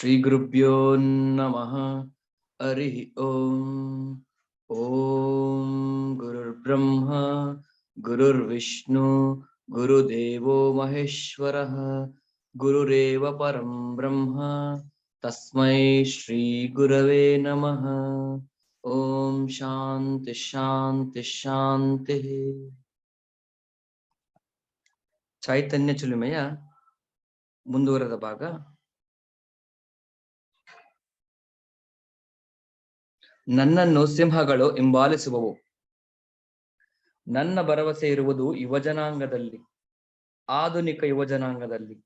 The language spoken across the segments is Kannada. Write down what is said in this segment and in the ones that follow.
श्रीगुरुभ्यो नमः हरिः ॐ ॐ गुरुर्ब्रह्मा गुरुर्विष्णु गुरुदेवो महेश्वरः गुरुरेव परं ब्रह्म तस्मै श्रीगुरवे नमः ॐ शान्ति शान्ति शान्तिः ಚೈತನ್ಯ ಚುಲುಮೆಯ ಮುಂದುವರೆದ ಭಾಗ ನನ್ನನ್ನು ಸಿಂಹಗಳು ಹಿಂಬಾಲಿಸುವವು. ನನ್ನ ಭರವಸೆ ಇರುವುದು ಯುವಜನಾಂಗದಲ್ಲಿ ಆಧುನಿಕ ಯುವಜನಾಂಗದಲ್ಲಿ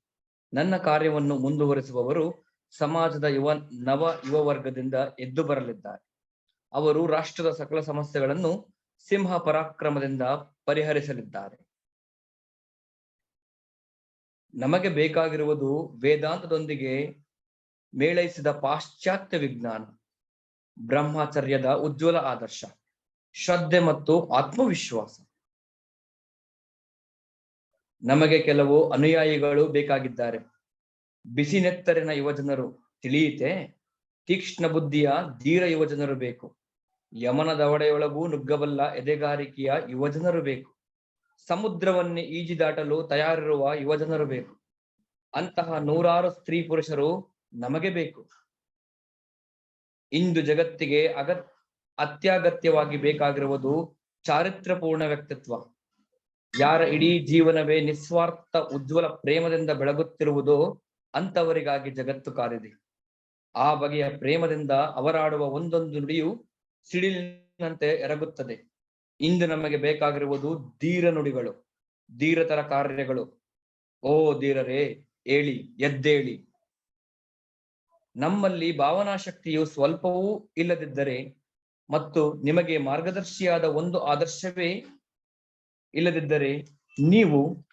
ನನ್ನ ಕಾರ್ಯವನ್ನು ಮುಂದುವರಿಸುವವರು ಸಮಾಜದ ಯುವ, ನವ ಯುವ ವರ್ಗದಿಂದ ಎದ್ದು ಬರಲಿದ್ದಾರೆ. ಅವರು ರಾಷ್ಟ್ರದ ಸಕಲ ಸಮಸ್ಯೆಗಳನ್ನು ಸಿಂಹ ಪರಾಕ್ರಮದಿಂದ ಪರಿಹರಿಸಲಿದ್ದಾರೆ. ನಮಗೆ ಬೇಕಾಗಿರುವುದು ವೇದಾಂತದೊಂದಿಗೆ ಮೇಳೈಸಿದ ಪಾಶ್ಚಾತ್ಯ ವಿಜ್ಞಾನ. ಬ್ರಹ್ಮಚರ್ಯದ ಉಜ್ವಲ ಆದರ್ಶ, ಶ್ರದ್ಧೆ ಮತ್ತು ಆತ್ಮವಿಶ್ವಾಸ. ನಮಗೆ ಕೆಲವು ಅನುಯಾಯಿಗಳು ಬೇಕಾಗಿದ್ದಾರೆ. ಬಿಸಿನೆತ್ತರಿನ ಯುವಜನರು, ತಿಳಿಯಿತೆ? ತೀಕ್ಷ್ಣ ಬುದ್ಧಿಯ ಧೀರ ಯುವಜನರು ಬೇಕು. ಯಮನ ದವಡೆಯೊಳಗೂ ನುಗ್ಗಬಲ್ಲ ಎದೆಗಾರಿಕೆಯ ಯುವಜನರು ಬೇಕು. ಸಮುದ್ರವನ್ನೇ ಈಜಿ ದಾಟಲು ತಯಾರಿರುವ ಯುವಜನರು ಬೇಕು. ಅಂತಹ ನೂರಾರು ಸ್ತ್ರೀ ಪುರುಷರು ನಮಗೆ ಬೇಕು. ಇಂದು ಜಗತ್ತಿಗೆ ಅಗತ್, ಅತ್ಯಗತ್ಯವಾಗಿ ಬೇಕಾಗಿರುವುದು ಚಾರಿತ್ರಪೂರ್ಣ ವ್ಯಕ್ತಿತ್ವ. ಯಾರ ಇಡೀ ಜೀವನವೇ ನಿಸ್ವಾರ್ಥ ಉಜ್ವಲ ಪ್ರೇಮದಿಂದ ಬೆಳಗುತ್ತಿರುವುದೋ ಅಂತವರಿಗಾಗಿ ಜಗತ್ತು ಕಾರಿದೆ ಆ ಬಗೆಯ ಪ್ರೇಮದಿಂದ ಅವರಾಡುವ ಒಂದೊಂದು ನುಡಿಯು ಸಿಡಿಲಿನಂತೆ ಎರಗುತ್ತದೆ. ಇಂದು ನಮಗೆ ಬೇಕಾಗಿರುವುದು ಧೀರ ನುಡಿಗಳು, ಧೀರತರ ಕಾರ್ಯಗಳು. ಓ ಧೀರರೇ, ಏಳಿ, ಎದ್ದೇಳಿ. ನಮ್ಮಲ್ಲಿ ಭಾವನಾ ಶಕ್ತಿಯು ಸ್ವಲ್ಪವೂ ಇಲ್ಲದಿದ್ದರೆ ಮತ್ತು ನಿಮಗೆ ಮಾರ್ಗದರ್ಶಿಯಾದ ಒಂದು ಆದರ್ಶವೇ ಇಲ್ಲದಿದ್ದರೆ ನೀವು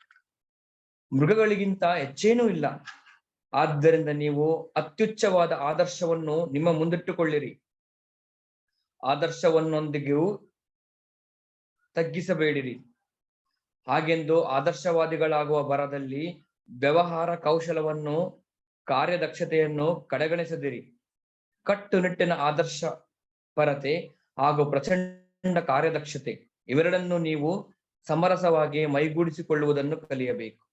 ಮೃಗಗಳಿಗಿಂತ ಹೆಚ್ಚೇನೂ ಇಲ್ಲ. ಆದ್ದರಿಂದ ನೀವು ಅತ್ಯುಚ್ಚವಾದ ಆದರ್ಶವನ್ನು ನಿಮ್ಮ ಮುಂದಿಟ್ಟುಕೊಳ್ಳಿರಿ. ಆದರ್ಶವನ್ನೊಂದಿಗೂ ತಗ್ಗಿಸಬೇಡಿರಿ. ಹಾಗೆಂದು ಆದರ್ಶವಾದಿಗಳಾಗುವ ಬರದಲ್ಲಿ ವ್ಯವಹಾರ ಕೌಶಲವನ್ನು ಕಾರ್ಯದಕ್ಷತೆಯನ್ನು ಕಡೆಗಣಿಸದಿರಿ. ಕಟ್ಟುನಿಟ್ಟಿನ ಆದರ್ಶ ಪರತೆ ಹಾಗೂ ಪ್ರಚಂಡ ಕಾರ್ಯದಕ್ಷತೆ ಇವೆರಡನ್ನು ನೀವು ಸಮರಸವಾಗಿ ಮೈಗೂಡಿಸಿಕೊಳ್ಳುವುದನ್ನು ಕಲಿಯಬೇಕು.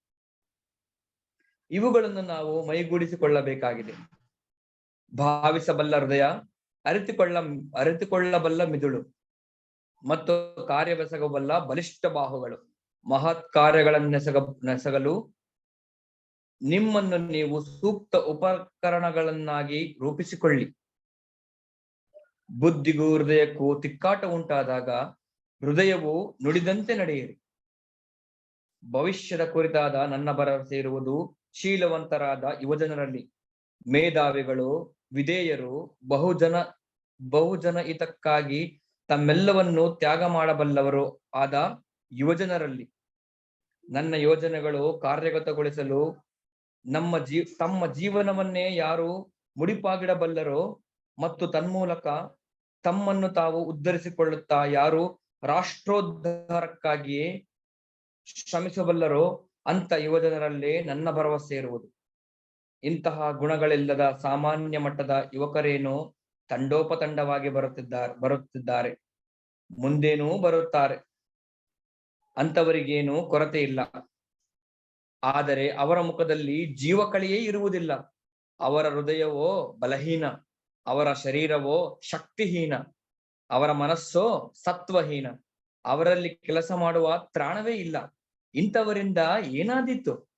ಇವುಗಳನ್ನು ನಾವು ಮೈಗೂಡಿಸಿಕೊಳ್ಳಬೇಕಾಗಿದೆ. ಭಾವಿಸಬಲ್ಲ ಹೃದಯ, ಅರಿತುಕೊಳ್ಳ, ಅರಿತುಕೊಳ್ಳಬಲ್ಲ ಮಿದುಳು ಮತ್ತು ಕಾರ್ಯವೆಸಗಬಲ್ಲ ಬಲಿಷ್ಠ ಬಾಹುಗಳು. ಮಹತ್ ಕಾರ್ಯಗಳನ್ನೆಸಗ, ನೆಸಗಲು ನಿಮ್ಮನ್ನು ನೀವು ಸೂಕ್ತ ಉಪಕರಣಗಳನ್ನಾಗಿ ರೂಪಿಸಿಕೊಳ್ಳಿ. ಬುದ್ಧಿಗೂ ಹೃದಯಕ್ಕೂ ತಿಕ್ಕಾಟ ಉಂಟಾದಾಗ ಹೃದಯವು ನುಡಿದಂತೆ ನಡೆಯಿರಿ. ಭವಿಷ್ಯದ ಕುರಿತಾದ ನನ್ನ ಭರವಸೆ ಇರುವುದು ಶೀಲವಂತರಾದ ಯುವಜನರಲ್ಲಿ. ಮೇಧಾವಿಗಳು, ವಿಧೇಯರು, ಬಹುಜನ ಬಹುಜನ ಹಿತಕ್ಕಾಗಿ ತಮ್ಮೆಲ್ಲವನ್ನು ತ್ಯಾಗ ಮಾಡಬಲ್ಲವರು ಆದ ಯುವಜನರಲ್ಲಿ. ನನ್ನ ಯೋಜನೆಗಳು ಕಾರ್ಯಗತಗೊಳಿಸಲು ನಮ್ಮ ಜೀ, ತಮ್ಮ ಜೀವನವನ್ನೇ ಯಾರು ಮುಡಿಪಾಗಿಡಬಲ್ಲರೋ ಮತ್ತು ತನ್ಮೂಲಕ ತಮ್ಮನ್ನು ತಾವು ಉದ್ಧರಿಸಿಕೊಳ್ಳುತ್ತಾ ಯಾರು ರಾಷ್ಟ್ರೋದ್ಧಾರಕ್ಕಾಗಿಯೇ ಶ್ರಮಿಸಬಲ್ಲರೋ ಅಂತ ಯುವಜನರಲ್ಲೇ ನನ್ನ ಭರವಸೆ ಇರುವುದು. ಇಂತಹ ಗುಣಗಳಿಲ್ಲದ ಸಾಮಾನ್ಯ ಮಟ್ಟದ ಯುವಕರೇನು ತಂಡೋಪತಂಡವಾಗಿ ಬರುತ್ತಿದ್ದಾರೆ ಬರುತ್ತಿದ್ದಾರೆ. ಮುಂದೇನೂ ಬರುತ್ತಾರೆ. ಅಂತವರಿಗೇನು ಕೊರತೆ ಇಲ್ಲ ಆದರೆ ಅವರ ಮುಖದಲ್ಲಿ ಜೀವಕಳಿಯೇ ಇರುವುದಿಲ್ಲ. ಅವರ ಹೃದಯವೋ ಬಲಹೀನ, ಅವರ ಶರೀರವೋ ಶಕ್ತಿಹೀನ, ಅವರ ಮನಸ್ಸೋ ಸತ್ವಹೀನ, ಅವರಲ್ಲಿ ಕೆಲಸ ಮಾಡುವ ತ್ರಾಣವೇ ಇಲ್ಲ. ಇಂಥವರಿಂದ ಏನಾದೀತು?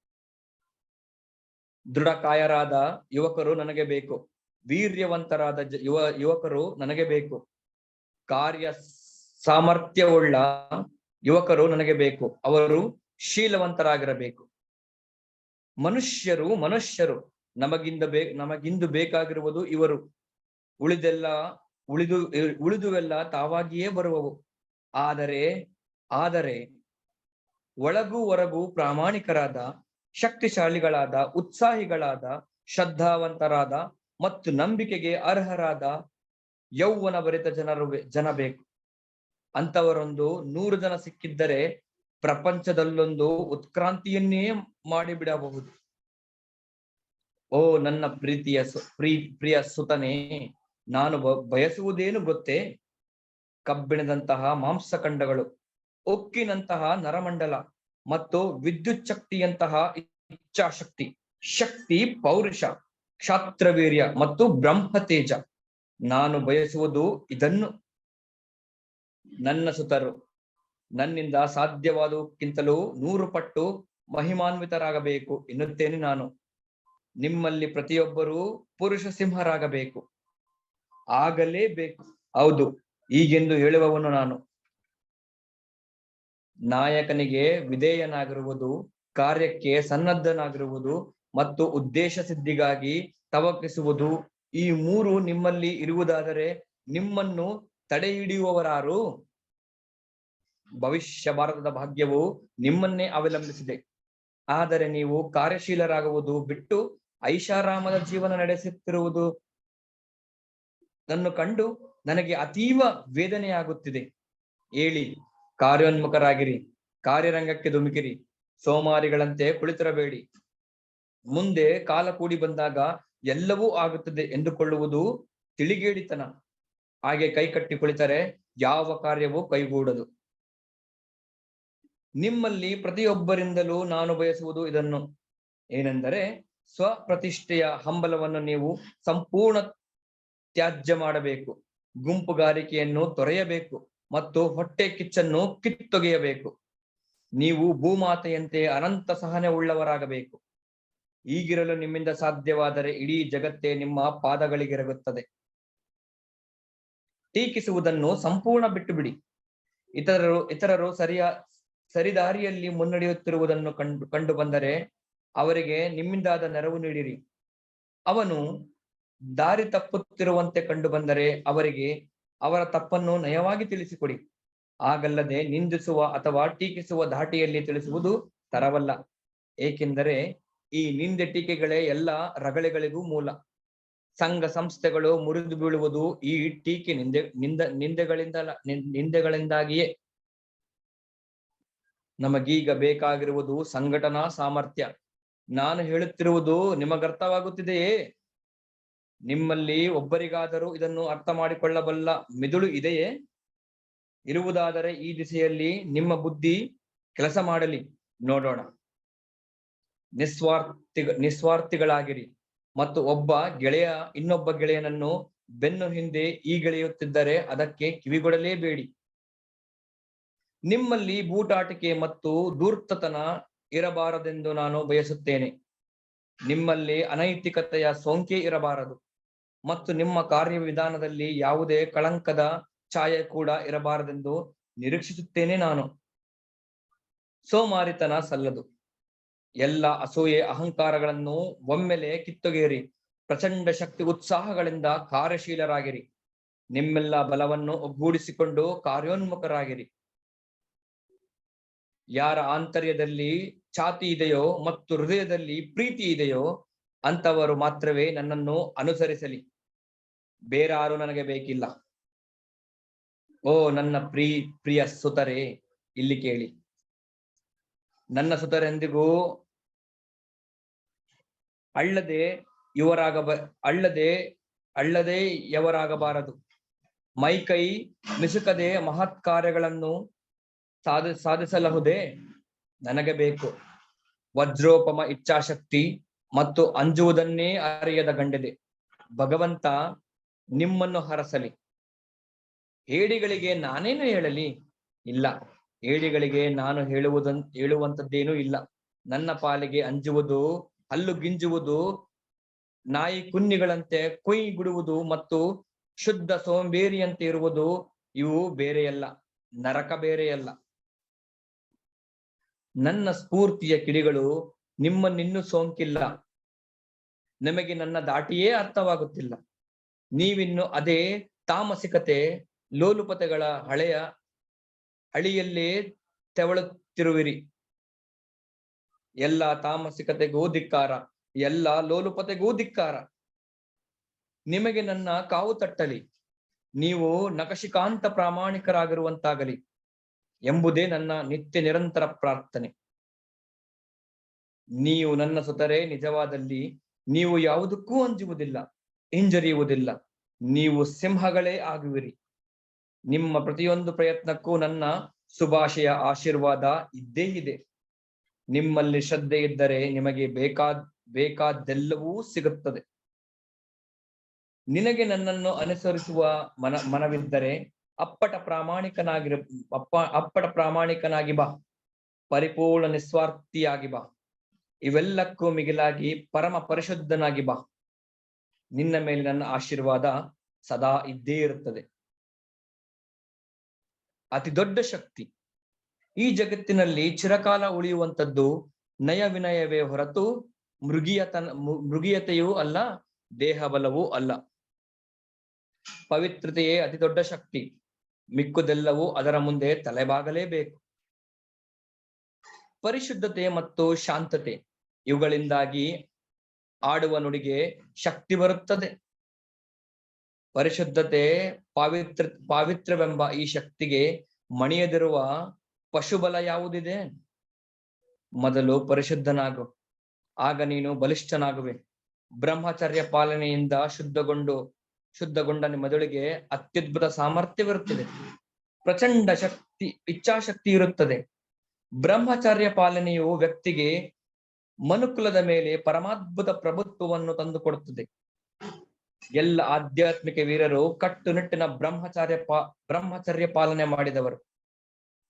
ದೃಢಕಾಯರಾದ ಯುವಕರು ನನಗೆ ಬೇಕು. ವೀರ್ಯವಂತರಾದ ಯುವ, ಯುವಕರು ನನಗೆ ಬೇಕು. ಕಾರ್ಯ ಸಾಮರ್ಥ್ಯವುಳ್ಳ ಯುವಕರು ನನಗೆ ಬೇಕು. ಅವರು ಶೀಲವಂತರಾಗಿರಬೇಕು. ಮನುಷ್ಯರು ಮನುಷ್ಯರು ನಮಗಿಂದ ಬೇ, ನಮಗಿಂದು ಬೇಕಾಗಿರುವುದು ಇವರು. ಉಳಿದೆಲ್ಲ, ಉಳಿದು, ಉಳಿದುವೆಲ್ಲ ತಾವಾಗಿಯೇ ಬರುವವು. ಆದರೆ ಆದರೆ ಒಳಗೂ ಹೊರಗೂ ಪ್ರಾಮಾಣಿಕರಾದ, ಶಕ್ತಿಶಾಲಿಗಳಾದ, ಉತ್ಸಾಹಿಗಳಾದ, ಶ್ರದ್ಧಾವಂತರಾದ ಮತ್ತು ನಂಬಿಕೆಗೆ ಅರ್ಹರಾದ ಯೌವನ ಭರಿತ ಜನರು ಜನ ಬೇಕು. ಅಂತವರೊಂದು ನೂರು ಜನ ಸಿಕ್ಕಿದ್ದರೆ ಪ್ರಪಂಚದಲ್ಲೊಂದು ಉತ್ಕ್ರಾಂತಿಯನ್ನೇ ಮಾಡಿಬಿಡಬಹುದು. ಓ ನನ್ನ ಪ್ರೀತಿಯ ಪ್ರೀ, ಪ್ರಿಯ ಸುತನೇ, ನಾನು ಬಯಸುವುದೇನು ಗೊತ್ತೇ? ಕಬ್ಬಿಣದಂತಹ ಮಾಂಸಖಂಡಗಳು, ಉಕ್ಕಿನಂತಹ ನರಮಂಡಲ ಮತ್ತು ವಿದ್ಯುತ್ ಶಕ್ತಿಯಂತಹ ಇಚ್ಛಾಶಕ್ತಿ, ಶಕ್ತಿ ಪೌರುಷ, ಕ್ಷಾತ್ರವೀರ್ಯ ಮತ್ತು ಬ್ರಹ್ಮ ತೇಜ ನಾನು ಬಯಸುವುದು ಇದನ್ನು. ನನ್ನ ಸುತರು ನನ್ನಿಂದ ಸಾಧ್ಯವಾದಕ್ಕಿಂತಲೂ ನೂರು ಪಟ್ಟು ಮಹಿಮಾನ್ವಿತರಾಗಬೇಕು ಎನ್ನುತ್ತೇನೆ ನಾನು. ನಿಮ್ಮಲ್ಲಿ ಪ್ರತಿಯೊಬ್ಬರೂ ಪುರುಷ ಸಿಂಹರಾಗಬೇಕು. ಆಗಲೇಬೇಕು. ಹೌದು ಈಗೆಂದು ಹೇಳುವವನು ನಾನು. ನಾಯಕನಿಗೆ ವಿಧೇಯನಾಗಿರುವುದು, ಕಾರ್ಯಕ್ಕೆ ಸನ್ನದ್ಧನಾಗಿರುವುದು ಮತ್ತು ಉದ್ದೇಶ ಸಿದ್ಧಿಗಾಗಿ ತವಕಿಸುವುದು, ಈ ಮೂರು ನಿಮ್ಮಲ್ಲಿ ಇರುವುದಾದರೆ ನಿಮ್ಮನ್ನು ತಡೆ ಹಿಡಿಯುವವರಾರು ಭವಿಷ್ಯ ಭಾರತದ ಭಾಗ್ಯವು ನಿಮ್ಮನ್ನೇ ಅವಲಂಬಿಸಿದೆ. ಆದರೆ ನೀವು ಕಾರ್ಯಶೀಲರಾಗುವುದು ಬಿಟ್ಟು ಐಷಾರಾಮದ ಜೀವನ ನಡೆಸುತ್ತಿರುವುದು ನನ್ನು ಕಂಡು ನನಗೆ ಅತೀವ ವೇದನೆಯಾಗುತ್ತಿದೆ. ಹೇಳಿ ಕಾರ್ಯೋನ್ಮುಖರಾಗಿರಿ, ಕಾರ್ಯರಂಗಕ್ಕೆ ಧುಮುಕಿರಿ, ಸೋಮಾರಿಗಳಂತೆ ಕುಳಿತಿರಬೇಡಿ. ಮುಂದೆ ಕಾಲ ಕೂಡಿ ಬಂದಾಗ ಎಲ್ಲವೂ ಆಗುತ್ತದೆ ಎಂದುಕೊಳ್ಳುವುದು ತಿಳಿಗೇಡಿತನ. ಹಾಗೆ ಕೈಕಟ್ಟಿ ಕುಳಿತರೆ ಯಾವ ಕಾರ್ಯವೂ ಕೈಗೂಡದು. ನಿಮ್ಮಲ್ಲಿ ಪ್ರತಿಯೊಬ್ಬರಿಂದಲೂ ನಾನು ಬಯಸುವುದು ಇದನ್ನು. ಏನೆಂದರೆ ಸ್ವಪ್ರತಿಷ್ಠೆಯ ಹಂಬಲವನ್ನು ನೀವು ಸಂಪೂರ್ಣ ತ್ಯಾಜ್ಯ ಮಾಡಬೇಕು. ಗುಂಪುಗಾರಿಕೆಯನ್ನು ತೊರೆಯಬೇಕು ಮತ್ತು ಹೊಟ್ಟೆ ಕಿಚ್ಚನ್ನು ಕಿತ್ತೊಗೆಯಬೇಕು. ನೀವು ಭೂಮಾತೆಯಂತೆ ಅನಂತ ಸಹನೆ ಉಳ್ಳವರಾಗಬೇಕು. ಈಗಿರಲು ನಿಮ್ಮಿಂದ ಸಾಧ್ಯವಾದರೆ ಇಡೀ ಜಗತ್ತೇ ನಿಮ್ಮ ಪಾದಗಳಿಗೆರಗುತ್ತದೆ. ಟೀಕಿಸುವುದನ್ನು ಸಂಪೂರ್ಣ ಬಿಟ್ಟು ಬಿಡಿ ಇತರರು ಇತರರು ಸರಿಯ ಸರಿದಾರಿಯಲ್ಲಿ ಮುನ್ನಡೆಯುತ್ತಿರುವುದನ್ನು ಕಂಡು ಕಂಡು ಬಂದರೆ ಅವರಿಗೆ ನಿಮ್ಮಿಂದಾದ ನೆರವು ನೀಡಿರಿ. ಅವನು ದಾರಿ ತಪ್ಪುತ್ತಿರುವಂತೆ ಕಂಡು ಬಂದರೆ ಅವರಿಗೆ ಅವರ ತಪ್ಪನ್ನು ನಯವಾಗಿ ತಿಳಿಸಿಕೊಡಿ. ಆಗಲ್ಲದೆ ನಿಂದಿಸುವ ಅಥವಾ ಟೀಕಿಸುವ ಧಾಟಿಯಲ್ಲಿ ತಿಳಿಸುವುದು ತರವಲ್ಲ. ಏಕೆಂದರೆ ಈ ನಿಂದೆ ಟೀಕೆಗಳೇ ಎಲ್ಲ ರಗಳೆಗಳಿಗೂ ಮೂಲ. ಸಂಘ ಸಂಸ್ಥೆಗಳು ಮುರಿದು ಬೀಳುವುದು ಈ ಟೀಕೆ ನಿಂದೆ, ನಿಂದ ನಿಂದೆಗಳಿಂದ ನಿಂದೆಗಳಿಂದಾಗಿಯೇ. ನಮಗೀಗ ಬೇಕಾಗಿರುವುದು ಸಂಘಟನಾ ಸಾಮರ್ಥ್ಯ. ನಾನು ಹೇಳುತ್ತಿರುವುದು ನಿಮಗರ್ಥವಾಗುತ್ತಿದೆಯೇ ನಿಮ್ಮಲ್ಲಿ ಒಬ್ಬರಿಗಾದರೂ ಇದನ್ನು ಅರ್ಥ ಮಾಡಿಕೊಳ್ಳಬಲ್ಲ ಮಿದುಳು ಇದೆಯೇ? ಇರುವುದಾದರೆ ಈ ದಿಸೆಯಲ್ಲಿ ನಿಮ್ಮ ಬುದ್ಧಿ ಕೆಲಸ ಮಾಡಲಿ. ನೋಡೋಣ. ನಿಸ್ವಾರ್ಥಿ ನಿಸ್ವಾರ್ಥಿಗಳಾಗಿರಿ. ಮತ್ತು ಒಬ್ಬ ಗೆಳೆಯ, ಇನ್ನೊಬ್ಬ ಗೆಳೆಯನನ್ನು ಬೆನ್ನು ಹಿಂದೆ ಈ ಗೆಳೆಯುತ್ತಿದ್ದರೆ ಅದಕ್ಕೆ ಕಿವಿಗೊಡಲೇಬೇಡಿ. ನಿಮ್ಮಲ್ಲಿ ಬೂಟಾಟಿಕೆ ಮತ್ತು ದೂರ್ತತನ ಇರಬಾರದೆಂದು ನಾನು ಬಯಸುತ್ತೇನೆ. ನಿಮ್ಮಲ್ಲಿ ಅನೈತಿಕತೆಯ ಸೋಂಕೆ ಇರಬಾರದು ಮತ್ತು ನಿಮ್ಮ ಕಾರ್ಯವಿಧಾನದಲ್ಲಿ ಯಾವುದೇ ಕಳಂಕದ ಛಾಯೆ ಕೂಡ ಇರಬಾರದೆಂದು ನಿರೀಕ್ಷಿಸುತ್ತೇನೆ ನಾನು. ಸೋಮಾರಿತನ ಸಲ್ಲದು. ಎಲ್ಲ ಅಸೂಯೆ ಅಹಂಕಾರಗಳನ್ನು ಒಮ್ಮೆಲೆ ಕಿತ್ತೊಗೆಯಿರಿ. ಪ್ರಚಂಡ ಶಕ್ತಿ ಉತ್ಸಾಹಗಳಿಂದ ಕಾರ್ಯಶೀಲರಾಗಿರಿ. ನಿಮ್ಮೆಲ್ಲ ಬಲವನ್ನು ಒಗ್ಗೂಡಿಸಿಕೊಂಡು ಕಾರ್ಯೋನ್ಮುಖರಾಗಿರಿ. ಯಾರ ಆಂತರ್ಯದಲ್ಲಿ ಛಾತಿ ಇದೆಯೋ ಮತ್ತು ಹೃದಯದಲ್ಲಿ ಪ್ರೀತಿ ಇದೆಯೋ ಅಂತವರು ಮಾತ್ರವೇ ನನ್ನನ್ನು ಅನುಸರಿಸಲಿ. ಬೇರಾರು ನನಗೆ ಬೇಕಿಲ್ಲ. ಓ ನನ್ನ ಪ್ರೀ, ಪ್ರಿಯ ಸುತರೆ, ಇಲ್ಲಿ ಕೇಳಿ. ನನ್ನ ಸುತರೆಂದಿಗೂ ಅಳ್ಳದೆ ಇವರಾಗಬ ಅಳ್ಳದೆ ಅಳ್ಳದೆ ಯವರಾಗಬಾರದು. ಮೈಕೈ ಮಿಸುಕದೆ ಮಹತ್ ಕಾರ್ಯಗಳನ್ನು ಸಾಧ ಸಾಧಿಸಲಹುದೇ ನನಗೆ ಬೇಕು. ವಜ್ರೋಪಮ ಇಚ್ಛಾಶಕ್ತಿ ಮತ್ತು ಅಂಜುವುದನ್ನೇ ಅರಿಯದ ಗಂಡದೆ. ಭಗವಂತ ನಿಮ್ಮನ್ನು ಹರಸಲಿ. ಏಡಿಗಳಿಗೆ ನಾನೇನು ಹೇಳಲಿ? ಇಲ್ಲ. ಏಡಿಗಳಿಗೆ ನಾನು ಹೇಳುವುದನ್ ಹೇಳುವಂತದ್ದೇನೂ ಇಲ್ಲ. ನನ್ನ ಪಾಲಿಗೆ ಅಂಜುವುದು, ಹಲ್ಲು ಗಿಂಜುವುದು, ನಾಯಿ ಕುನ್ನಿಗಳಂತೆ ಕುಯ್ ಬಿಡುವುದು ಮತ್ತು ಶುದ್ಧ ಸೋಂಬೇರಿಯಂತೆ ಇರುವುದು ಇವು ಬೇರೆಯಲ್ಲ, ನರಕ ಬೇರೆಯಲ್ಲ. ನನ್ನ ಸ್ಫೂರ್ತಿಯ ಕಿಡಿಗಳು ನಿಮ್ಮನ್ನಿನ್ನೂ ಸೋಂಕಿಲ್ಲ. ನಿಮಗೆ ನನ್ನ ದಾಟಿಯೇ ಅರ್ಥವಾಗುತ್ತಿಲ್ಲ. ನೀವಿನ್ನು ಅದೇ ತಾಮಸಿಕತೆ, ಲೋಲುಪತೆಗಳ ಹಳೆಯ ಅಳಿಯಲ್ಲೇ ತೆವಳುತ್ತಿರುವಿರಿ. ಎಲ್ಲ ತಾಮಸಿಕತೆಗೂ ಧಿಕ್ಕಾರ, ಎಲ್ಲ ಲೋಲುಪತೆಗೂ ಧಿಕ್ಕಾರ. ನಿಮಗೆ ನನ್ನ ಕಾವು ತಟ್ಟಲಿ, ನೀವು ನಕಶಿಕಾಂತ ಪ್ರಾಮಾಣಿಕರಾಗಿರುವಂತಾಗಲಿ. ಎಂಬುದೇ ನನ್ನ ನಿತ್ಯ ನಿರಂತರ ಪ್ರಾರ್ಥನೆ. ನೀವು ನನ್ನ ಸುತರೆ ನಿಜವಾದಲ್ಲಿ ನೀವು ಯಾವುದಕ್ಕೂ ಅಂಜುವುದಿಲ್ಲ, ಹಿಂಜರಿಯುವುದಿಲ್ಲ. ನೀವು ಸಿಂಹಗಳೇ ಆಗುವಿರಿ. ನಿಮ್ಮ ಪ್ರತಿಯೊಂದು ಪ್ರಯತ್ನಕ್ಕೂ ನನ್ನ ಸುಭಾಷೆಯ ಆಶೀರ್ವಾದ ಇದ್ದೇ ಇದೆ. ನಿಮ್ಮಲ್ಲಿ ಶ್ರದ್ಧೆ ಇದ್ದರೆ ನಿಮಗೆ ಬೇಕಾದ್ ಬೇಕಾದ್ದೆಲ್ಲವೂ ಸಿಗುತ್ತದೆ. ನಿನಗೆ ನನ್ನನ್ನು ಅನುಸರಿಸುವ ಮನ, ಮನವಿದ್ದರೆ ಅಪ್ಪಟ ಪ್ರಾಮಾಣಿಕನಾಗಿರ, ಅಪ್ಪ, ಅಪ್ಪಟ ಪ್ರಾಮಾಣಿಕನಾಗಿ ಬಾ. ಪರಿಪೂರ್ಣ ನಿಸ್ವಾರ್ಥಿಯಾಗಿ ಬಾ. ಇವೆಲ್ಲಕ್ಕೂ ಮಿಗಿಲಾಗಿ ಪರಮ ಪರಿಶುದ್ಧನಾಗಿ ಬಾ. ನಿನ್ನ ಮೇಲೆ ನನ್ನ ಆಶೀರ್ವಾದ ಸದಾ ಇದ್ದೇ ಇರುತ್ತದೆ. ಅತಿ ದೊಡ್ಡ ಶಕ್ತಿ. ಈ ಜಗತ್ತಿನಲ್ಲಿ ಚಿರಕಾಲ ಉಳಿಯುವಂತದ್ದು ನಯ ವಿನಯವೇ ಹೊರತು ಮೃಗೀಯತನ ಮೃಗಿಯತೆಯೂ ಅಲ್ಲ ದೇಹ ಬಲವೂ ಅಲ್ಲ. ಪವಿತ್ರತೆಯೇ ಅತಿ ದೊಡ್ಡ ಶಕ್ತಿ. ಮಿಕ್ಕುದೆಲ್ಲವೂ ಅದರ ಮುಂದೆ ತಲೆಬಾಗಲೇಬೇಕು. ಪರಿಶುದ್ಧತೆ ಮತ್ತು ಶಾಂತತೆ ಇವುಗಳಿಂದಾಗಿ ಆಡುವ ನುಡಿಗೆ ಶಕ್ತಿ ಬರುತ್ತದೆ. ಪರಿಶುದ್ಧತೆ ಪಾವಿತ್ರ, ಪಾವಿತ್ರವೆಂಬ ಈ ಶಕ್ತಿಗೆ ಮಣಿಯದಿರುವ ಪಶುಬಲ ಯಾವುದಿದೆ? ಮೊದಲು ಪರಿಶುದ್ಧನಾಗು, ಆಗ ನೀನು ಬಲಿಷ್ಠನಾಗುವೆ. ಬ್ರಹ್ಮಚರ್ಯ ಪಾಲನೆಯಿಂದ ಶುದ್ಧಗೊಂಡು ಶುದ್ಧಗೊಂಡ ಮೆದುಳಿಗೆ ಅತ್ಯದ್ಭುತ ಸಾಮರ್ಥ್ಯವಿರುತ್ತದೆ. ಪ್ರಚಂಡ ಶಕ್ತಿ, ಇಚ್ಛಾಶಕ್ತಿ ಇರುತ್ತದೆ. ಬ್ರಹ್ಮಚಾರ್ಯ ಪಾಲನೆಯು ವ್ಯಕ್ತಿಗೆ ಮನುಕುಲದ ಮೇಲೆ ಪರಮಾದ್ಭುತ ಪ್ರಭುತ್ವವನ್ನು ತಂದುಕೊಡುತ್ತದೆ. ಎಲ್ಲ ಆಧ್ಯಾತ್ಮಿಕ ವೀರರು ಕಟ್ಟುನಿಟ್ಟಿನ ಬ್ರಹ್ಮಚಾರ್ಯ ಪಾ, ಬ್ರಹ್ಮಚರ್ಯ ಪಾಲನೆ ಮಾಡಿದವರು.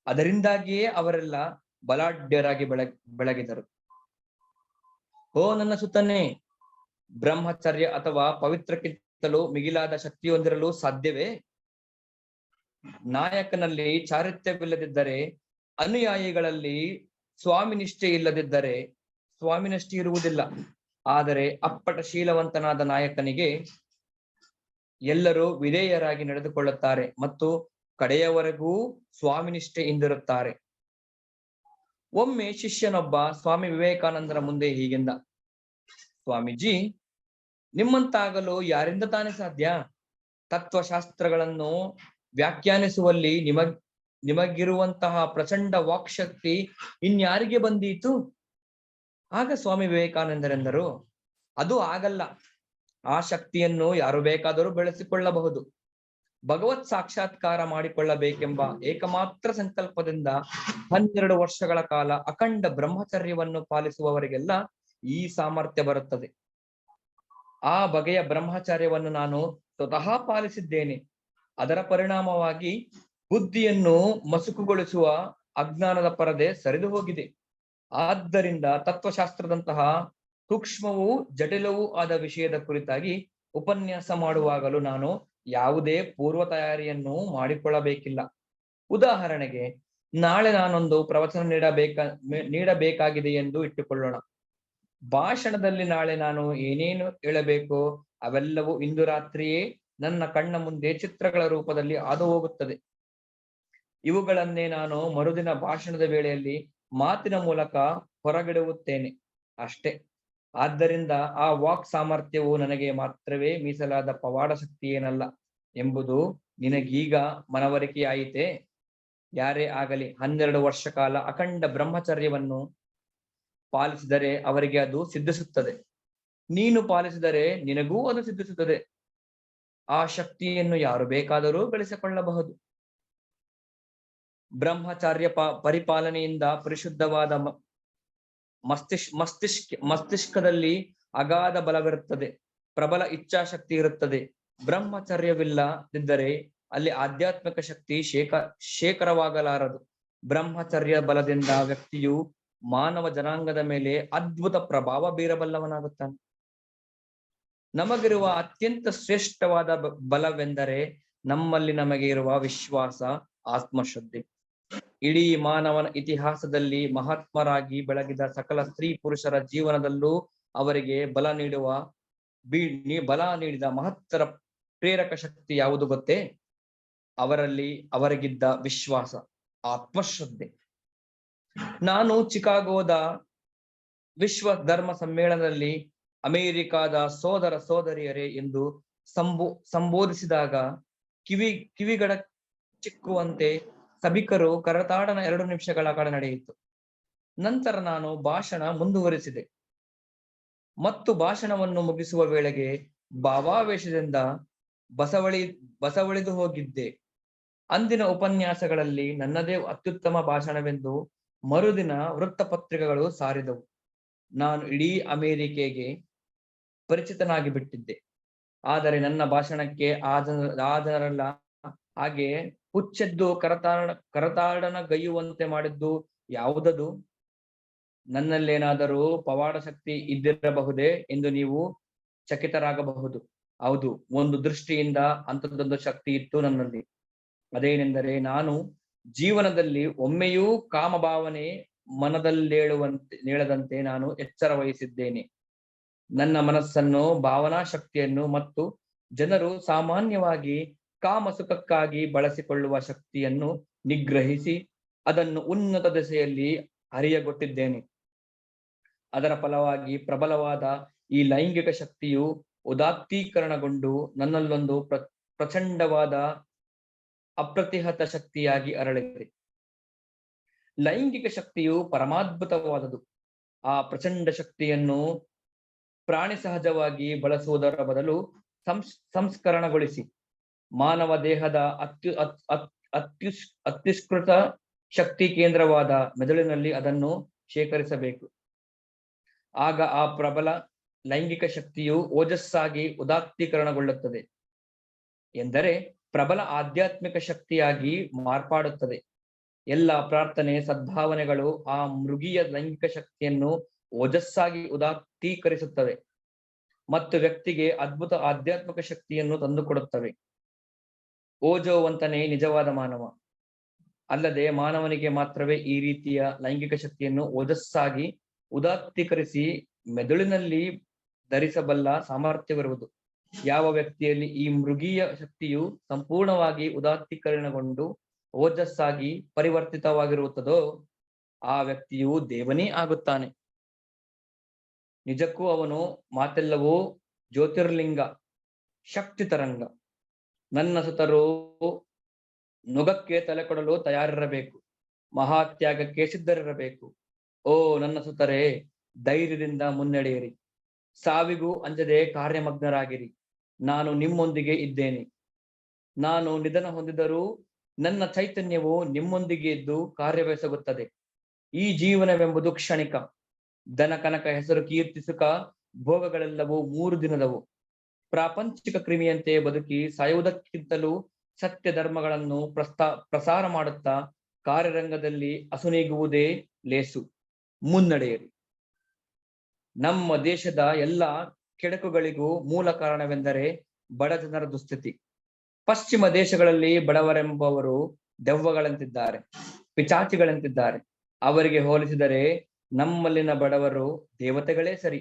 ಅದರಿಂದಾಗಿಯೇ ಅವರೆಲ್ಲ ಬಲಾಢ್ಯರಾಗಿ ಬೆಳ, ಬೆಳಗಿದರು. ಓ ನನ್ನ ಸುತ್ತನೇ, ಬ್ರಹ್ಮಚರ್ಯ ಅಥವಾ ಪವಿತ್ರಕ್ಕಿಂತಲೂ ಮಿಗಿಲಾದ ಶಕ್ತಿ ಹೊಂದಿರಲು ಸಾಧ್ಯವೇ? ನಾಯಕನಲ್ಲಿ ಚಾರಿತ್ರ್ಯವಿಲ್ಲದಿದ್ದರೆ, ಅನುಯಾಯಿಗಳಲ್ಲಿ ಸ್ವಾಮಿನಿಷ್ಠೆ ಇಲ್ಲದಿದ್ದರೆ ಸ್ವಾಮಿನಿಷ್ಠೆ ಇರುವುದಿಲ್ಲ ಆದರೆ ಅಪ್ಪಟ ಶೀಲವಂತನಾದ ನಾಯಕನಿಗೆ ಎಲ್ಲರೂ ವಿಧೇಯರಾಗಿ ನಡೆದುಕೊಳ್ಳುತ್ತಾರೆ ಮತ್ತು ಕಡೆಯವರೆಗೂ ಸ್ವಾಮಿನಿಷ್ಠೆಯಿಂದಿರುತ್ತಾರೆ. ಒಮ್ಮೆ ಶಿಷ್ಯನೊಬ್ಬ ಸ್ವಾಮಿ ವಿವೇಕಾನಂದರ ಮುಂದೆ ಹೀಗೆಂದ, ಸ್ವಾಮೀಜಿ ನಿಮ್ಮಂತಾಗಲು ಯಾರಿಂದ ತಾನೇ ಸಾಧ್ಯ? ತತ್ವಶಾಸ್ತ್ರಗಳನ್ನು ವ್ಯಾಖ್ಯಾನಿಸುವಲ್ಲಿ ನಿಮಗ್, ನಿಮಗಿರುವಂತಹ ಪ್ರಚಂಡ ವಾಕ್ಶಕ್ತಿ ಇನ್ಯಾರಿಗೆ ಬಂದೀತು? ಆಗ ಸ್ವಾಮಿ ವಿವೇಕಾನಂದರೆಂದರು, ಅದು ಆಗಲ್ಲ. ಆ ಶಕ್ತಿಯನ್ನು ಯಾರು ಬೇಕಾದರೂ ಬೆಳೆಸಿಕೊಳ್ಳಬಹುದು. ಭಗವತ್ ಸಾಕ್ಷಾತ್ಕಾರ ಮಾಡಿಕೊಳ್ಳಬೇಕೆಂಬ ಏಕಮಾತ್ರ ಸಂಕಲ್ಪದಿಂದ ಹನ್ನೆರಡು ವರ್ಷಗಳ ಕಾಲ ಅಖಂಡ ಬ್ರಹ್ಮಚರ್ಯವನ್ನು ಪಾಲಿಸುವವರಿಗೆಲ್ಲ ಈ ಸಾಮರ್ಥ್ಯ ಬರುತ್ತದೆ. ಆ ಬಗೆಯ ಬ್ರಹ್ಮಚಾರ್ಯವನ್ನು ನಾನು ಸ್ವತಃ ಪಾಲಿಸಿದ್ದೇನೆ. ಅದರ ಪರಿಣಾಮವಾಗಿ ಬುದ್ಧಿಯನ್ನು ಮಸುಕುಗೊಳಿಸುವ ಅಜ್ಞಾನದ ಪರದೆ ಸರಿದು ಹೋಗಿದೆ. ಆದ್ದರಿಂದ ತತ್ವಶಾಸ್ತ್ರದಂತಹ ಸೂಕ್ಷ್ಮವೂ ಜಟಿಲವೂ ಆದ ವಿಷಯದ ಕುರಿತಾಗಿ ಉಪನ್ಯಾಸ ಮಾಡುವಾಗಲೂ ನಾನು ಯಾವುದೇ ಪೂರ್ವ ತಯಾರಿಯನ್ನು ಮಾಡಿಕೊಳ್ಳಬೇಕಿಲ್ಲ. ಉದಾಹರಣೆಗೆ, ನಾಳೆ ನಾನೊಂದು ಪ್ರವಚನ ನೀಡಬೇಕ, ನೀಡಬೇಕಾಗಿದೆ ಎಂದು ಇಟ್ಟುಕೊಳ್ಳೋಣ. ಭಾಷಣದಲ್ಲಿ ನಾಳೆ ನಾನು ಏನೇನು ಹೇಳಬೇಕು ಅವೆಲ್ಲವೂ ಇಂದು ರಾತ್ರಿಯೇ ನನ್ನ ಕಣ್ಣ ಮುಂದೆ ಚಿತ್ರಗಳ ರೂಪದಲ್ಲಿ ಹಾದು ಹೋಗುತ್ತದೆ. ಇವುಗಳನ್ನೇ ನಾನು ಮರುದಿನ ಭಾಷಣದ ವೇಳೆಯಲ್ಲಿ ಮಾತಿನ ಮೂಲಕ ಹೊರಗಿಡುವುತ್ತೇನೆ. ಅಷ್ಟೇ. ಆದ್ದರಿಂದ ಆ ವಾಕ್ ಸಾಮರ್ಥ್ಯವು ನನಗೆ ಮಾತ್ರವೇ ಮೀಸಲಾದ ಪವಾಡ ಶಕ್ತಿ ಏನಲ್ಲ ಎಂಬುದು ನಿನಗೀಗ ಮನವರಿಕೆಯಾಯಿತೆ? ಯಾರೇ ಆಗಲಿ ಹನ್ನೆರಡು ವರ್ಷ ಕಾಲ ಅಖಂಡ ಬ್ರಹ್ಮಚರ್ಯವನ್ನು ಪಾಲಿಸಿದರೆ ಅವರಿಗೆ ಅದು ಸಿದ್ಧಿಸುತ್ತದೆ. ನೀನು ಪಾಲಿಸಿದರೆ ನಿನಗೂ ಅದು ಸಿದ್ಧಿಸುತ್ತದೆ. ಆ ಶಕ್ತಿಯನ್ನು ಯಾರು ಬೇಕಾದರೂ ಬೆಳೆಸಿಕೊಳ್ಳಬಹುದು ಬ್ರಹ್ಮಚಾರ್ಯ ಪರಿಪಾಲನೆಯಿಂದ ಪರಿಶುದ್ಧವಾದ ಮಸ್ತಿಷ್ ಮಸ್ತಿಷ್ಕ ಮಸ್ತಿಷ್ಕದಲ್ಲಿ ಅಗಾಧ ಬಲವಿರುತ್ತದೆ. ಪ್ರಬಲ ಇಚ್ಛಾಶಕ್ತಿ ಇರುತ್ತದೆ. ಬ್ರಹ್ಮಚರ್ಯವಿಲ್ಲದಿದ್ದರೆ ಅಲ್ಲಿ ಆಧ್ಯಾತ್ಮಿಕ ಶಕ್ತಿ ಶೇಖ ಶೇಖರವಾಗಲಾರದು. ಬ್ರಹ್ಮಚರ್ಯ ಬಲದಿಂದ ವ್ಯಕ್ತಿಯು ಮಾನವ ಜನಾಂಗದ ಮೇಲೆ ಅದ್ಭುತ ಪ್ರಭಾವ ಬೀರಬಲ್ಲವನಾಗುತ್ತಾನೆ. ನಮಗಿರುವ ಅತ್ಯಂತ ಶ್ರೇಷ್ಠವಾದ ಬಲವೆಂದರೆ ನಮ್ಮಲ್ಲಿ ನಮಗೆ ಇರುವ ವಿಶ್ವಾಸ ಆತ್ಮಶ್ರದ್ಧೆ ಇಡೀ ಮಾನವನ ಇತಿಹಾಸದಲ್ಲಿ ಮಹಾತ್ಮರಾಗಿ ಬೆಳಗಿದ ಸಕಲ ಸ್ತ್ರೀ ಪುರುಷರ ಜೀವನದಲ್ಲೂ ಅವರಿಗೆ ಬಲ ನೀಡುವ, ಬೀ ಬಲ ನೀಡಿದ ಮಹತ್ತರ ಪ್ರೇರಕ ಶಕ್ತಿ ಯಾವುದು ಗೊತ್ತೇ? ಅವರಲ್ಲಿ ಅವರಿಗಿದ್ದ ವಿಶ್ವಾಸ ಆತ್ಮಶ್ರದ್ಧೆ ನಾನು ಚಿಕಾಗೋದ ವಿಶ್ವ ಧರ್ಮ ಸಮ್ಮೇಳನದಲ್ಲಿ ಅಮೆರಿಕಾದ ಸೋದರ ಸೋದರಿಯರೇ ಎಂದು ಸಂಬೋ, ಸಂಬೋಧಿಸಿದಾಗ ಕಿವಿ, ಕಿವಿಗಡ ಚಿಕ್ಕುವಂತೆ ಸಭಿಕರು ಕರತಾಡನ ಎರಡು ನಿಮಿಷಗಳ ಕಾಲ ನಡೆಯಿತು. ನಂತರ ನಾನು ಭಾಷಣ ಮುಂದುವರಿಸಿದೆ. ಮತ್ತು ಭಾಷಣವನ್ನು ಮುಗಿಸುವ ವೇಳೆಗೆ ಭಾವಾವೇಶದಿಂದ ಬಸವಳಿ, ಬಸವಳಿದು ಹೋಗಿದ್ದೆ. ಅಂದಿನ ಉಪನ್ಯಾಸಗಳಲ್ಲಿ ನನ್ನದೇ ಅತ್ಯುತ್ತಮ ಭಾಷಣವೆಂದು ಮರುದಿನ ವೃತ್ತಪತ್ರಿಕೆಗಳು ಸಾರಿದವು. ನಾನು ಇಡೀ ಅಮೆರಿಕೆಗೆ ಪರಿಚಿತನಾಗಿ ಬಿಟ್ಟಿದ್ದೆ. ಆದರೆ ನನ್ನ ಭಾಷಣಕ್ಕೆ ಆ ಹಾಗೆ ಹುಚ್ಚೆದ್ದು ಕರತಾಡ ಗೈಯುವಂತೆ ಮಾಡಿದ್ದು ಯಾವುದದು? ನನ್ನಲ್ಲೇನಾದರೂ ಪವಾಡ ಶಕ್ತಿ ಇದ್ದಿರಬಹುದೇ ಎಂದು ನೀವು ಚಕಿತರಾಗಬಹುದು. ಹೌದು, ಒಂದು ದೃಷ್ಟಿಯಿಂದ ಅಂಥದ್ದೊಂದು ಶಕ್ತಿ ಇತ್ತು ನನ್ನಲ್ಲಿ. ಅದೇನೆಂದರೆ ನಾನು ಜೀವನದಲ್ಲಿ ಒಮ್ಮೆಯೂ ಕಾಮಭಾವನೆ ಮನದಲ್ಲೇಳುವಂತೆ, ನೇಳದಂತೆ ನಾನು ಎಚ್ಚರ ವಹಿಸಿದ್ದೇನೆ. ನನ್ನ ಮನಸ್ಸನ್ನು, ಭಾವನಾ ಶಕ್ತಿಯನ್ನು ಮತ್ತು ಜನರು ಸಾಮಾನ್ಯವಾಗಿ ಕಾಮಸುಖಕ್ಕಾಗಿ ಬಳಸಿಕೊಳ್ಳುವ ಶಕ್ತಿಯನ್ನು ನಿಗ್ರಹಿಸಿ ಅದನ್ನು ಉನ್ನತ ದೆಸೆಯಲ್ಲಿ ಅರಿಯಗೊಟ್ಟಿದ್ದೇನೆ ಅದರ ಫಲವಾಗಿ ಪ್ರಬಲವಾದ ಈ ಲೈಂಗಿಕ ಶಕ್ತಿಯು ಉದಾತ್ತೀಕರಣಗೊಂಡು ನನ್ನಲ್ಲೊಂದು ಪ್ರ, ಪ್ರಚಂಡವಾದ ಅಪ್ರತಿಹತ ಶಕ್ತಿಯಾಗಿ ಅರಳಿದೆ ಲೈಂಗಿಕ ಶಕ್ತಿಯು ಪರಮಾದ್ಭುತವಾದದು ಆ ಪ್ರಚಂಡ ಶಕ್ತಿಯನ್ನು ಪ್ರಾಣಿ ಸಹಜವಾಗಿ ಬಳಸುವುದರ ಬದಲು ಸಂಸ್, ಸಂಸ್ಕರಣಗೊಳಿಸಿ. ಮಾನವ ದೇಹದ ಅತ್ಯು ಅತ್ಯುಷ್ ಅತ್ಯುಷ್ಕೃತ ಶಕ್ತಿ ಕೇಂದ್ರವಾದ ಮೆದುಳಿನಲ್ಲಿ ಅದನ್ನು ಶೇಖರಿಸಬೇಕು. ಆಗ ಆ ಪ್ರಬಲ ಲೈಂಗಿಕ ಶಕ್ತಿಯು ಓಜಸ್ಸಾಗಿ ಉದಾತ್ತೀಕರಣಗೊಳ್ಳುತ್ತದೆ. ಎಂದರೆ ಪ್ರಬಲ ಆಧ್ಯಾತ್ಮಿಕ ಶಕ್ತಿಯಾಗಿ ಮಾರ್ಪಾಡುತ್ತದೆ. ಎಲ್ಲ ಪ್ರಾರ್ಥನೆ, ಸದ್ಭಾವನೆಗಳು ಆ ಮೃಗಿಯ ಲೈಂಗಿಕ ಶಕ್ತಿಯನ್ನು ಓಜಸ್ಸಾಗಿ ಉದಾತ್ತೀಕರಿಸುತ್ತವೆ ಮತ್ತು ವ್ಯಕ್ತಿಗೆ ಅದ್ಭುತ ಆಧ್ಯಾತ್ಮಿಕ ಶಕ್ತಿಯನ್ನು ತಂದುಕೊಡುತ್ತವೆ. ಓಜೋವಂತನೇ ನಿಜವಾದ ಮಾನವ. ಅಲ್ಲದೆ ಮಾನವನಿಗೆ ಮಾತ್ರವೇ ಈ ರೀತಿಯ ಲೈಂಗಿಕ ಶಕ್ತಿಯನ್ನು ಓಜಸ್ಸಾಗಿ ಉದಾತ್ತೀಕರಿಸಿ ಮೆದುಳಿನಲ್ಲಿ ಧರಿಸಬಲ್ಲ ಸಾಮರ್ಥ್ಯವಿರುವುದು. ಯಾವ ವ್ಯಕ್ತಿಯಲ್ಲಿ ಈ ಮೃಗೀಯ ಶಕ್ತಿಯು ಸಂಪೂರ್ಣವಾಗಿ ಉದಾತ್ತೀಕರಣಗೊಂಡು ಓಜಸ್ಸಾಗಿ ಪರಿವರ್ತಿತವಾಗಿರುತ್ತದೋ, ಆ ವ್ಯಕ್ತಿಯು ದೇವನೇ ಆಗುತ್ತಾನೆ. ನಿಜಕ್ಕೂ ಅವನು ಮಾತೆಲ್ಲವೂ ಜ್ಯೋತಿರ್ಲಿಂಗ, ಶಕ್ತಿ ತರಂಗ. ನನ್ನ ಸುತರು ನುಗಕ್ಕೆ ತಲೆ ಕೊಡಲು ತಯಾರಿರಬೇಕು, ಮಹಾತ್ಯಾಗಕ್ಕೆ ಸಿದ್ಧರಿರಬೇಕು. ಓ ನನ್ನ ಸುತರೇ, ಧೈರ್ಯದಿಂದ ಮುನ್ನಡೆಯಿರಿ. ಸಾವಿಗೂ ಅಂಜದೆ ಕಾರ್ಯಮಗ್ನರಾಗಿರಿ. ನಾನು ನಿಮ್ಮೊಂದಿಗೆ ಇದ್ದೇನೆ. ನಾನು ನಿಧನ ಹೊಂದಿದರೂ ನನ್ನ ಚೈತನ್ಯವು ನಿಮ್ಮೊಂದಿಗೆ ಇದ್ದು ಕಾರ್ಯವೆಸಗುತ್ತದೆ. ಈ ಜೀವನವೆಂಬುದು ಕ್ಷಣಿಕ. ದನ ಕನಕ ಹೆಸರು ಕೀರ್ತಿಸುಕ ಭೋಗಗಳೆಲ್ಲವೂ ಮೂರು ದಿನದವು. ಪ್ರಾಪಂಚಿಕ ಕ್ರಿಮಿಯಂತೆ ಬದುಕಿ ಸಾಯುವುದಕ್ಕಿಂತಲೂ ಸತ್ಯ ಧರ್ಮಗಳನ್ನು ಪ್ರಸ್ತಾ, ಪ್ರಸಾರ ಮಾಡುತ್ತಾ ಕಾರ್ಯರಂಗದಲ್ಲಿ ಅಸುನೀಗುವುದೇ ಲೇಸು. ಮುನ್ನಡೆಯಿರಿ. ನಮ್ಮ ದೇಶದ ಎಲ್ಲ ಕೆಡಕುಗಳಿಗೂ ಮೂಲ ಕಾರಣವೆಂದರೆ ಬಡ ಜನರ ದುಸ್ಥಿತಿ. ಪಶ್ಚಿಮ ದೇಶಗಳಲ್ಲಿ ಬಡವರೆಂಬವರು ದೆವ್ವಗಳಂತಿದ್ದಾರೆ, ಪಿಚಾಚಿಗಳಂತಿದ್ದಾರೆ. ಅವರಿಗೆ ಹೋಲಿಸಿದರೆ ನಮ್ಮಲ್ಲಿನ ಬಡವರು ದೇವತೆಗಳೇ ಸರಿ.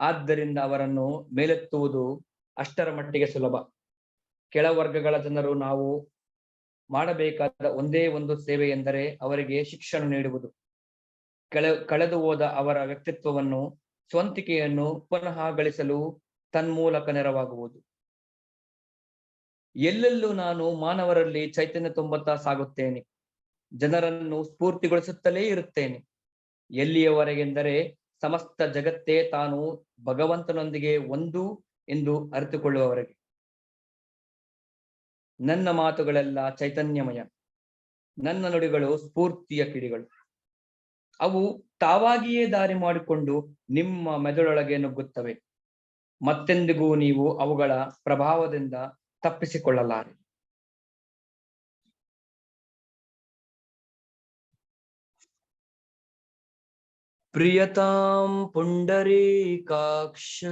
ಆದ್ದರಿಂದ ಅವರನ್ನು ಮೇಲೆತ್ತುವುದು ಅಷ್ಟರ ಮಟ್ಟಿಗೆ ಸುಲಭ. ಕೆಳವರ್ಗಗಳ ಜನರು ನಾವು ಮಾಡಬೇಕಾದ ಒಂದೇ ಒಂದು ಸೇವೆ ಎಂದರೆ ಅವರಿಗೆ ಶಿಕ್ಷಣ ನೀಡುವುದು. ಕೆಳ ಕಳೆದು ಹೋದ ಅವರ ವ್ಯಕ್ತಿತ್ವವನ್ನು ಸ್ವಂತಿಕೆಯನ್ನು ಪುನಃ ಗಳಿಸಲು ತನ್ಮೂಲಕ ನೆರವಾಗುವುದು. ಎಲ್ಲೆಲ್ಲೂ ನಾನು ಮಾನವರಲ್ಲಿ ಚೈತನ್ಯ ತುಂಬುತ್ತಾ ಸಾಗುತ್ತೇನೆ. ಜನರನ್ನು ಸ್ಫೂರ್ತಿಗೊಳಿಸುತ್ತಲೇ ಇರುತ್ತೇನೆ. ಎಲ್ಲಿಯವರೆಗೆಂದರೆ ಸಮಸ್ತ ಜಗತ್ತೇ ತಾನು ಭಗವಂತನೊಂದಿಗೆ ಒಂದು ಎಂದು ಅರಿತುಕೊಳ್ಳುವವರೆಗೆ. ನನ್ನ ಮಾತುಗಳೆಲ್ಲ ಚೈತನ್ಯಮಯ. ನನ್ನ ನುಡಿಗಳು ಸ್ಫೂರ್ತಿಯ ಕಿಡಿಗಳು. ಅವು ತಾವಾಗಿಯೇ ದಾರಿ ಮಾಡಿಕೊಂಡು ನಿಮ್ಮ ಮೆದುಳೊಳಗೆ ನುಗ್ಗುತ್ತವೆ. ಮತ್ತೆಂದಿಗೂ ನೀವು ಅವುಗಳ ಪ್ರಭಾವದಿಂದ ತಪ್ಪಿಸಿಕೊಳ್ಳಲಾರೆ. ಪ್ರಿಯತಾಂ ಪುಂಡರೀಕಾಕ್ಷ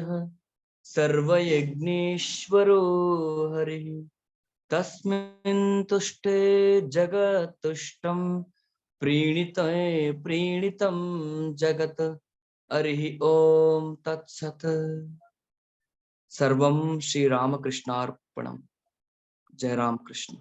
ಸರ್ವಯಜ್ಞೇಶ್ವರೋ ಹರಿ ತಸ್ಮಿನ್ ತುಷ್ಟೇ ಜಗತ್ತುಷ್ಟಂ प्रीणित प्रीणितम जगत। अरि ओम तत्सत। सर्व श्री रामकृष्णार्पणम जय राम कृष्ण